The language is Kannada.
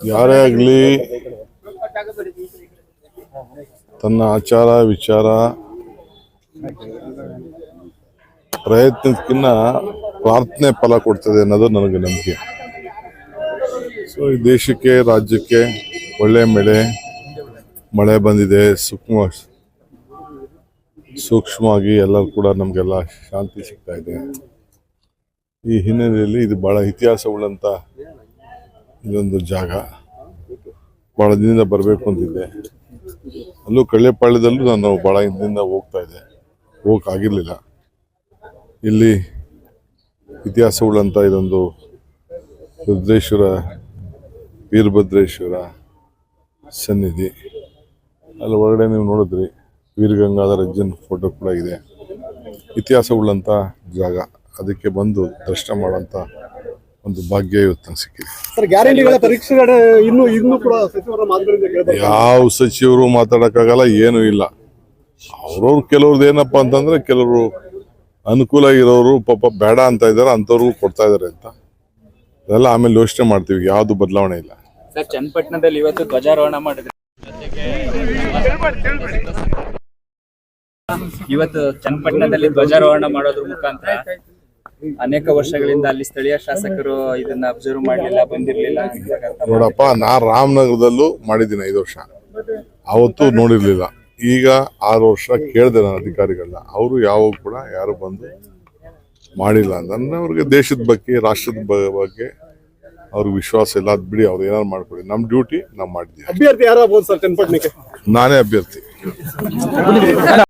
ಯಾರೇ ಆಗಲಿ, ತನ್ನ ಆಚಾರ, ವಿಚಾರ, ಪ್ರಯತ್ನಕ್ಕಿನ್ನ ಪ್ರಾರ್ಥನೆ ಫಲ ಕೊಡ್ತದೆ ಅನ್ನೋದು ನನಗೆ ನಂಬಿಕೆ. ಸೊ ಈ ದೇಶಕ್ಕೆ, ರಾಜ್ಯಕ್ಕೆ ಒಳ್ಳೆ ಮಳೆ ಮಳೆ ಬಂದಿದೆ, ಸೂಕ್ಷ್ಮ ಸೂಕ್ಷ್ಮವಾಗಿ ಎಲ್ಲರೂ ಕೂಡ ನಮಗೆಲ್ಲ ಶಾಂತಿ ಸಿಗ್ತಾ ಇದೆ. ಈ ಹಿನ್ನೆಲೆಯಲ್ಲಿ ಇದು ಬಹಳ ಇತಿಹಾಸವುಳ್ಳಂಥ ಇದೊಂದು ಜಾಗ. ಬಹಳ ದಿನದಿಂದ ಬರಬೇಕು ಅಂತಿದ್ದೆ. ಅಲ್ಲೂ ಕಳ್ಳೆಪಾಳ್ಯದಲ್ಲೂ ನಾನು ಬಹಳ ಹಿಂದಿಂದ ಹೋಗ್ತಾ ಇದ್ದೆ. ಹೋಗಕ್ ಇಲ್ಲಿ ಇಲ್ಲಿ ಇತಿಹಾಸವುಳ್ಳಂಥ ಇದೊಂದು ರುದ್ರೇಶ್ವರ, ವೀರಭದ್ರೇಶ್ವರ ಸನ್ನಿಧಿ. ಅಲ್ಲಿ ಒಳಗಡೆ ನೀವು ನೋಡಿದ್ರಿ ವೀರಗಂಗಾಧರ ಅಜ್ಜನ್ ಫೋಟೋ ಕೂಡ ಇದೆ. ಇತಿಹಾಸ ಇತಿಹಾಸವುಳ್ಳಂಥ ಜಾಗ. ಅದಕ್ಕೆ ಬಂದು ದರ್ಶನ ಮಾಡೋಂಥ ಒಂದು ಭಾಗ್ಯ ಇವತ್ತು ನಂಗೆ ಸಿಕ್ಕಿದೆ. ಯಾವ ಸಚಿವರು ಮಾತಾಡೋಕ್ಕಾಗಲ್ಲ ಏನೂ ಇಲ್ಲ. ಅವ್ರವ್ರು ಕೆಲವ್ರದ್ದು ಏನಪ್ಪ ಅಂತಂದ್ರೆ ಕೆಲವರು ಅನುಕೂಲ ಇರೋರು ಪಾಪ ಬೇಡ ಅಂತ ಇದ್ದಾರೆ ಅಂಥವ್ರಿಗೂ ಕೊಡ್ತಾ ಇದ್ದಾರೆ ಅಂತ. ಅದೆಲ್ಲ ಆಮೇಲೆ ಯೋಚನೆ ಮಾಡ್ತೀವಿ ಯಾವುದು ಬದಲಾವಣೆ ಇಲ್ಲ. ಸರ್ ಚನ್ನಪಟ್ಟಣದಲ್ಲಿ ಇವತ್ತು ಧ್ವಜಾರೋಹಣ ಮಾಡಿದ್ರು. ಇವತ್ತು ಚನ್ನಪಟ್ಟಣದಲ್ಲಿ ಧ್ವಜಾರೋಹಣ ಮಾಡೋದ್ರ ಮುಖಾಂತರ ಅನೇಕ ವರ್ಷಗಳಿಂದ ಅಲ್ಲಿ ಸ್ಥಳೀಯ ಶಾಸಕರು ಇದನ್ನ ಅಬ್ಸರ್ವ್ ಮಾಡಲಿಲ್ಲ, ಬಂದಿರ್ಲಿಲ್ಲ. ನೋಡಪ್ಪ, ನಾ ರಾಮನಗರದಲ್ಲೂ ಮಾಡಿದ್ದೀನಿ ಐದು ವರ್ಷ. ಅವತ್ತು ನೋಡಿರ್ಲಿಲ್ಲ. ಈಗ ಆರು ವರ್ಷ ಕೇಳಿದೆ ನಾನು ಅಧಿಕಾರಿಗಳನ್ನ. ಅವರು ಯಾವಾಗ ಕೂಡ ಯಾರು ಬಂದು ಮಾಡಿಲ್ಲ. ಅಂದ್ರೆ ಅವ್ರಿಗೆ ದೇಶದ ಬಗ್ಗೆ, ರಾಷ್ಟ್ರದ ಬಗ್ಗೆ ಅವ್ರಿಗೆ ವಿಶ್ವಾಸ ಇಲ್ಲ ಅದ್ ಬಿಡಿ ಅವ್ರು ಏನಾರು ಮಾಡ್ಕೊಳ್ಳಿ ನಮ್ಮ ಡ್ಯೂಟಿ ನಾವು ಮಾಡಿದ್ದೀವಿ ಅಭ್ಯರ್ಥಿ ಯಾರಾಗ್ಬೋದು ಸರ್ ಚನ್ನಪಟ್ಟಣಕ್ಕೆ ನಾನೇ ಅಭ್ಯರ್ಥಿ.